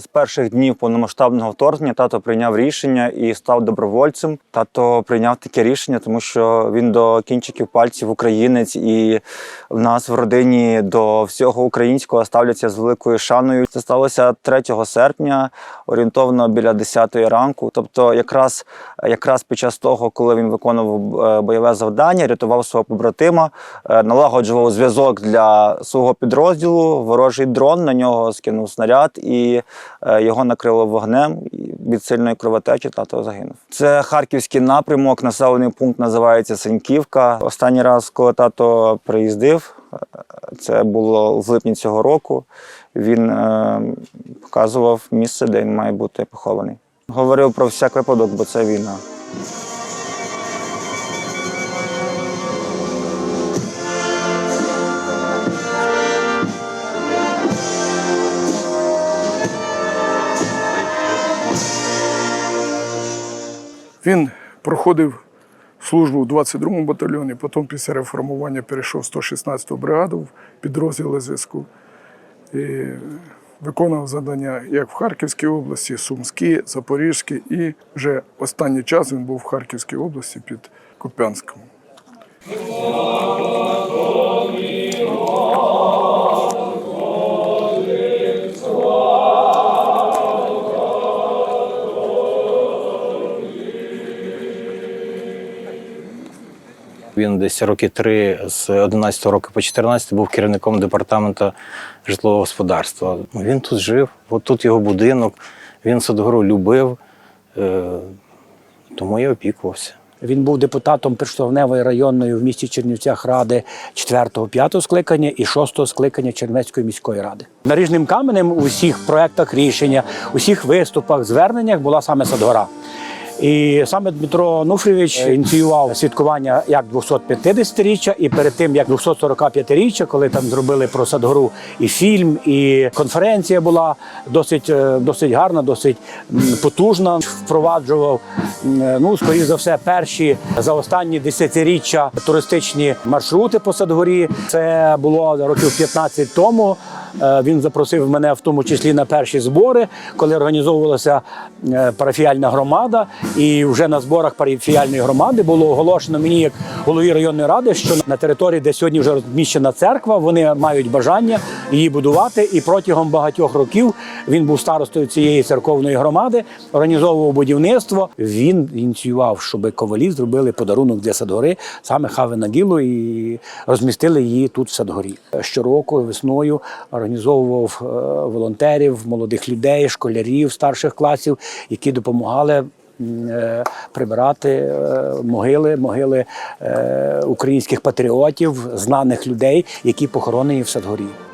з перших днів повномасштабного вторгнення тато прийняв рішення і став добровольцем. Тато прийняв таке рішення, тому що він до кінчиків пальців українець, і в нас в родині до всього українського ставляться з великою шаною. Це сталося 3 серпня, орієнтовно біля 10 ранку. Тобто, якраз якраз під час того, коли він виконував е, бойове завдання, рятував свого побратима, е, налагоджував зв'язок для свого підрозділу. Ворожий дрон на нього скинув снаряд, і його накрило вогнем. Від сильної кровотечі тато загинув. Це харківський напрямок, населений пункт називається Сеньківка. Останній раз, коли тато приїздив, е, це було в липні цього року. Він е, показував місце, де він має бути похований. Говорив про всяк випадок, бо це війна. Він проходив службу в 22-му батальйоні, потім після реформування перейшов 116-ту бригаду в підрозділи зв'язку. І виконував завдання як в Харківській області, Сумській, Запорізькій, і вже останній час він був в Харківській області під Куп'янськом. Він десь роки три з 11 року по 14 був керівником департаменту житлового господарства. Він тут жив, от тут його будинок, він Садгору любив, е, тому я опікувався. Він був депутатом Перштовневої районної в місті Чернівцях ради 4-5 скликання і 6 скликання Чернівецької міської ради. Наріжним каменем у всіх проектах рішення, у всіх виступах, зверненнях була саме Садгора. І саме Дмитро Онуфрійович ініціював святкування як 250-річчя, і перед тим як 245-річчя, коли там зробили про Садгору і фільм, і конференція була досить, е, досить гарна, досить потужна. Впроваджував е, ну, скоріш за все, перші за останні десятиріччя туристичні маршрути по Садгорі. Це було років 15 тому. Е, Він запросив мене в тому числі на перші збори, коли організовувалася е, парафіальна громада. І вже на зборах парафіальної громади було оголошено мені як голові районної ради, що на території, де сьогодні вже розміщена церква, вони мають бажання її будувати. І протягом багатьох років він був старостою цієї церковної громади, організовував будівництво. Він ініціював, щоб ковалі зробили подарунок для Садгори, саме Хави Нагілу, і розмістили її тут в Садгорі. Щороку весною організовував е, волонтерів, молодих людей, школярів старших класів, які допомагали. е, Прибирати е, могили, могили українських патріотів, знаних людей, які похоронені в Садгорі.